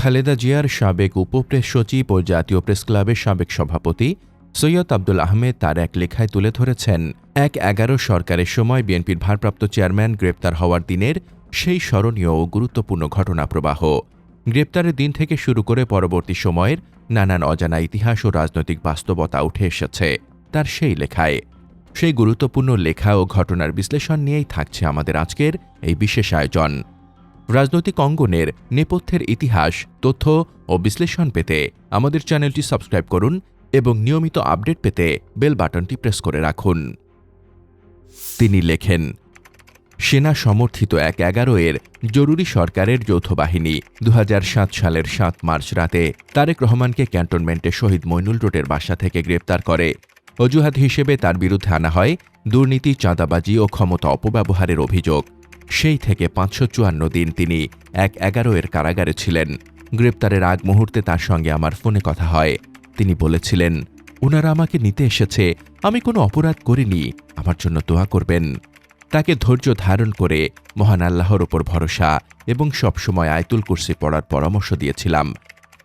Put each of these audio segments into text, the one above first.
খালেদা জিয়ার সাবেক উপপ্রেস সচিব ও জাতীয় প্রেস ক্লাবের সাবেক সভাপতি সৈয়দ আব্দুল আহমেদ তার এক লেখায় তুলে ধরেছেন, এক এগারো সরকারের সময় বিএনপির ভারপ্রাপ্ত চেয়ারম্যান গ্রেপ্তার হওয়ার দিনের সেই স্মরণীয় ও গুরুত্বপূর্ণ ঘটনা প্রবাহ। গ্রেপ্তারের দিন থেকে শুরু করে পরবর্তী সময়ের নানান অজানা ইতিহাস ও রাজনৈতিক বাস্তবতা উঠে এসেছে তার সেই লেখায়। সেই গুরুত্বপূর্ণ লেখা ও ঘটনার বিশ্লেষণ নিয়েই থাকছে আমাদের আজকের এই বিশেষ আয়োজন। রাজনৈতিক অঙ্গনের নেপথ্যের ইতিহাস, তথ্য ও বিশ্লেষণ পেতে আমাদের চ্যানেলটি সাবস্ক্রাইব করুন এবং নিয়মিত আপডেট পেতে বেল বাটনটি প্রেস করে রাখুন। তিনি লেখেন, সেনা সমর্থিত এক এগারো এর জরুরি সরকারের যৌথ বাহিনী দু হাজার সাত সালের সাত মার্চ রাতে তারেক রহমানকে ক্যান্টনমেন্টে শহীদ মইনুল রোডের বাসা থেকে গ্রেপ্তার করে। অজুহাত হিসেবে তার বিরুদ্ধে আনা হয় দুর্নীতি, চাঁদাবাজি ও ক্ষমতা অপব্যবহারের অভিযোগ। সেই থেকে পাঁচশো চুয়ান্ন দিন তিনি এক এগারো এর কারাগারে ছিলেন। গ্রেপ্তারের আগ মুহূর্তে তার সঙ্গে আমার ফোনে কথা হয়। তিনি বলেছিলেন ওনারা আমাকে নিতে এসেছে। আমি কোনো অপরাধ করিনি। আমার জন্য দোয়া করবেন। তাকে ধৈর্য ধারণ করে মহান আল্লাহর ওপর ভরসা এবং সবসময় আয়তুল কুরসি পড়ার পরামর্শ দিয়েছিলাম।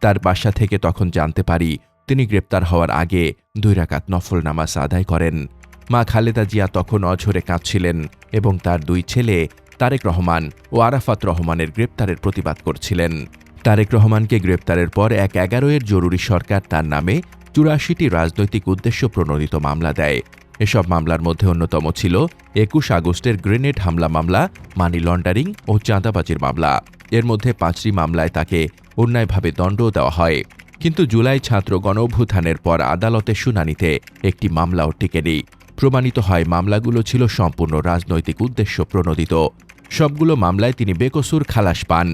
তার বাসা থেকে তখন জানতে পারি, তিনি গ্রেপ্তার হওয়ার আগে দুই রাকাত নফল নামাজ আদায় করেন। মা খালেদা জিয়া তখন অঝরে কাঁদছিলেন এবং তার দুই ছেলে তারেক রহমান ও আরাফাত রহমানের গ্রেপ্তারের প্রতিবাদ করছিলেন। তারেক রহমানকে গ্রেপ্তারের পর এক এগারো এর জরুরি সরকার তার নামে চুরাশিটি রাজনৈতিক উদ্দেশ্য প্রণোদিত মামলা দেয়। এসব মামলার মধ্যে অন্যতম ছিল একুশ আগস্টের গ্রেনেড হামলা মামলা, মানি লন্ডারিং ও চাঁদাবাজির মামলা। এর মধ্যে পাঁচটি মামলায় তাকে অন্যায়ভাবে দণ্ডও দেওয়া হয়। কিন্তু জুলাই ছাত্র গণঅভ্যুত্থানের পর আদালতে শুনানিতে একটি মামলাও টিকেনি প্রমাণিত হয় মামলাগুলো ছিল সম্পূর্ণ রাজনৈতিক উদ্দেশ্য প্রণোদিত। সবগুলো মামলায় তিনি বেকসুর খালাস পান।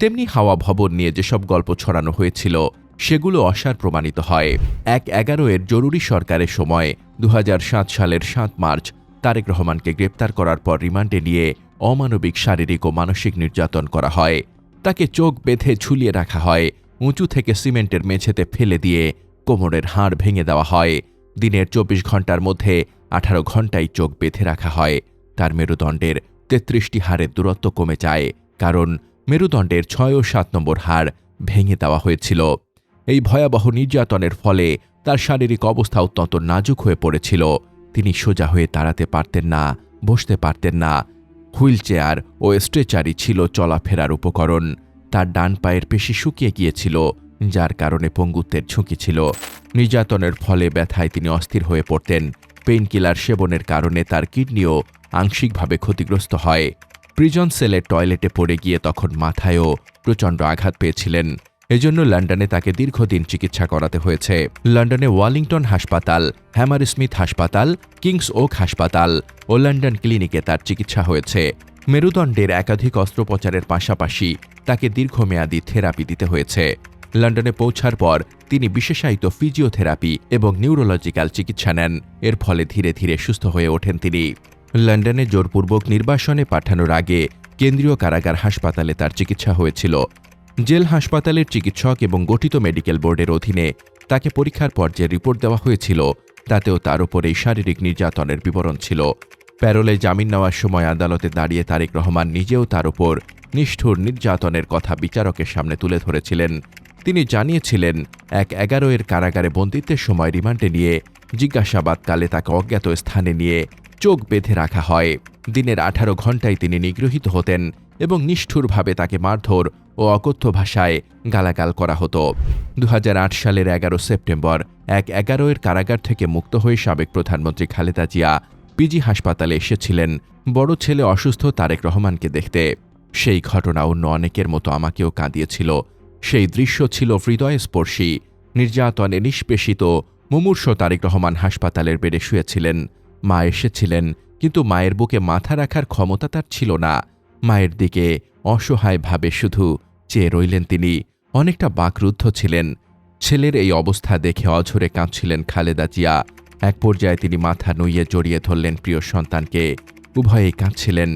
তেমনি হাওয়া ভবন নিয়ে যেসব গল্প ছড়ানো হয়েছিল, সেগুলো অসার প্রমাণিত হয়। এক এগারো এর জরুরি সরকারের সময় দু হাজার সাত সালের সাত মার্চ, তারেক রহমানকে গ্রেপ্তার করার পর রিমান্ডে নিয়ে অমানবিক, শারীরিক ও মানসিক নির্যাতন করা হয়। তাকে চোখ বেঁধে ঝুলিয়ে রাখা হয়, উঁচু থেকে সিমেন্টের মেঝেতে ফেলে দিয়ে কোমরের হাড় ভেঙে দেওয়া হয়। দিনের চব্বিশ ঘণ্টার মধ্যে আঠারো ঘন্টায় চোখ বেঁধে রাখা হয়। তার মেরুদণ্ডের তেত্রিশটি হাড়ের দূরত্ব কমে যায়, কারণ মেরুদণ্ডের ছয় ও সাত নম্বর হাড় ভেঙে দেওয়া হয়েছিল। এই ভয়াবহ নির্যাতনের ফলে তার শারীরিক অবস্থা অত্যন্ত নাজুক হয়ে পড়েছিল। তিনি সোজা হয়ে দাঁড়াতে পারতেন না, বসতে পারতেন না। হুইল চেয়ার ও স্ট্রেচারই ছিল চলাফেরার উপকরণ। তার ডান পায়ের পেশি শুকিয়ে গিয়েছিল, যার কারণে পঙ্গুত্বের ঝুঁকি ছিল। নির্যাতনের ফলে ব্যথায় তিনি অস্থির হয়ে পড়তেন। পেইনকিলার সেবনের কারণে তার কিডনিও আংশিকভাবে ক্ষতিগ্রস্ত হয়। প্রিজন সেলের টয়লেটে পড়ে গিয়ে তখন মাথায়ও প্রচণ্ড আঘাত পেয়েছিলেন। এজন্য লন্ডনে তাকে দীর্ঘদিন চিকিৎসা করাতে হয়েছে। লন্ডনে ওয়ালিংটন হাসপাতাল হ্যামার স্মিথ হাসপাতাল, কিংস ওক হাসপাতাল ও লন্ডন ক্লিনিকে তার চিকিৎসা হয়েছে। মেরুদণ্ডের একাধিক অস্ত্রোপচারের পাশাপাশি তাকে দীর্ঘমেয়াদী থেরাপি দিতে হয়েছে। লন্ডনে পৌঁছার পর তিনি বিশেষায়িত ফিজিওথেরাপি এবং নিউরোলজিক্যাল চিকিৎসা নেন। এর ফলে ধীরে ধীরে সুস্থ হয়ে ওঠেন তিনি। লন্ডনে জোরপূর্বক নির্বাসনে পাঠানোর আগে কেন্দ্রীয় কারাগার হাসপাতালে তার চিকিৎসা হয়েছিল। জেল হাসপাতালের চিকিৎসক এবং গঠিত মেডিকেল বোর্ডের অধীনে তাকে পরীক্ষার পর যে রিপোর্ট দেওয়া হয়েছিল, তাতেও তার উপরেই শারীরিক নির্যাতনের বিবরণ ছিল। প্যারোলে জামিন নেওয়ার সময় আদালতে দাঁড়িয়ে তারেক রহমান নিজেও তার উপর নিষ্ঠুর নির্যাতনের কথা বিচারকের সামনে তুলে ধরেছিলেন। তিনি জানিয়েছিলেন, এক এগারো এর কারাগারে বন্দিত্বের সময় রিমান্ডে নিয়ে জিজ্ঞাসাবাদকালে তাকে অজ্ঞাত স্থানে নিয়ে চোখ বেঁধে রাখা হয়। দিনের আঠারো ঘণ্টায় তিনি নিগৃহীত হতেন এবং নিষ্ঠুরভাবে তাকে মারধর ও অকথ্য ভাষায় গালাগাল করা হতো। দু হাজার আট সালের এগারো সেপ্টেম্বর, এক এগারো এর কারাগার থেকে মুক্ত হয়ে সাবেক প্রধানমন্ত্রী খালেদা জিয়া পিজি হাসপাতালে এসেছিলেন। বড় ছেলে অসুস্থ তারেক রহমানকে দেখতে। সেই ঘটনা অন্য অনেকের মতো আমাকেও কাঁদিয়েছিল। সেই দৃশ্য ছিল হৃদয়স্পর্শী। নির্যাতনে নিষ্পেষিত মুমূর্ষ তারেক রহমান হাসপাতালের বেডে শুয়েছিলেন। মা এসেছিলেন, কিন্তু মায়ের বুকে মাথা রাখার ক্ষমতা তার ছিল না। মায়ের দিকে অসহায়ভাবে শুধু চেয়ে রইলেন তিনি, অনেকটা বাকরুদ্ধ ছিলেন। ছেলের এই অবস্থা দেখে অঝরে কাঁদছিলেন খালেদা জিয়া। এক পর্যায়ে তিনি মাথা নুইয়ে জড়িয়ে ধরলেন প্রিয় সন্তানকে। উভয়েই কাঁদছিলেন।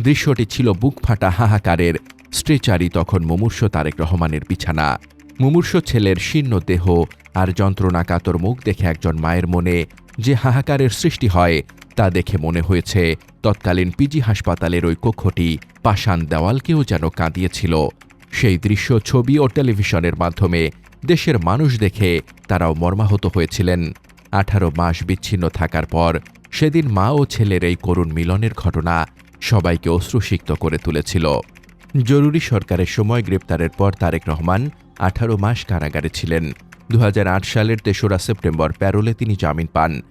দৃশ্যটি ছিল বুক ফাটা হাহাকারের স্ট্রেচারই তখন মুমূর্ষ তারেক রহমানের বিছানা। মুমূর্ষ ছেলের শীর্ণ দেহ আর যন্ত্রণাকাতর মুখ দেখে একজন মায়ের মনে যে হাহাকারের সৃষ্টি হয় তা দেখে মনে হয়েছে, তৎকালীন পিজি হাসপাতালের ওই কক্ষটি পাষাণ দেওয়ালকেও যেন কাঁদিয়েছিল। সেই দৃশ্য ছবি ও টেলিভিশনের মাধ্যমে দেশের মানুষ দেখে তারাও মর্মাহত হয়েছিলেন। আঠারো মাস বিচ্ছিন্ন থাকার পর সেদিন মা ও ছেলের এই করুণ মিলনের ঘটনা সবাইকে অশ্রুসিক্ত করে তুলেছিল। জরুরি সরকারের সময় গ্রেপ্তারের পর তারেক রহমান আঠারো মাস কারাগারে ছিলেন। দু হাজার আট সালের তেসরা সেপ্টেম্বর প্যারোলে তিনি জামিন পান।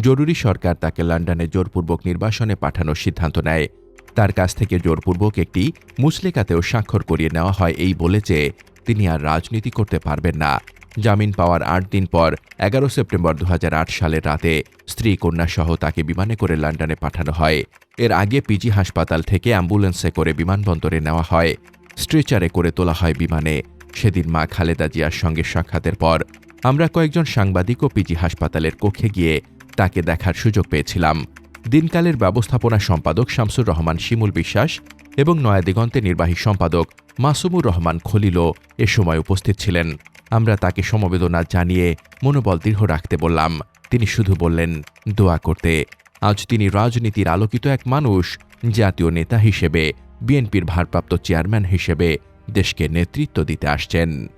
জরুরি সরকার তাকে লন্ডনে জোরপূর্বক নির্বাসনে পাঠানোর সিদ্ধান্ত নেয়। তার কাছ থেকে জোরপূর্বক একটি মুসলেকাতেও স্বাক্ষর করিয়ে নেওয়া হয় এই বলে যে তিনি আর রাজনীতি করতে পারবেন না। জামিন পাওয়ার আট দিন পর, এগারো সেপ্টেম্বর দু হাজার আট সালের রাতে স্ত্রী কন্যা সহ তাকে বিমানে করে লন্ডনে পাঠানো হয়। এর আগে পিজি হাসপাতাল থেকে অ্যাম্বুলেন্সে করে বিমানবন্দরে নেওয়া হয়। স্ট্রেচারে করে তোলা হয় বিমানে। সেদিন মা খালেদা জিয়ার সঙ্গে সাক্ষাতের পর, আমরা কয়েকজন সাংবাদিক ও পিজি হাসপাতালের কক্ষে গিয়ে তাকে দেখার সুযোগ পেয়েছিলাম। দিনকালের ব্যবস্থাপনা সম্পাদক শামসুর রহমান শিমুল বিশ্বাস এবং নয়াদিগন্তের নির্বাহী সম্পাদক মাসুমুর রহমান খলিলও এ সময় উপস্থিত ছিলেন। আমরা তাকে সমবেদনা জানিয়ে মনোবল দৃঢ় রাখতে বললাম। তিনি শুধু বললেন, দোয়া করতে। আজ তিনি রাজনীতির আলোকিত এক মানুষ, জাতীয় নেতা হিসেবে, বিএনপির ভারপ্রাপ্ত চেয়ারম্যান হিসেবে দেশকে নেতৃত্ব দিতে আসছেন।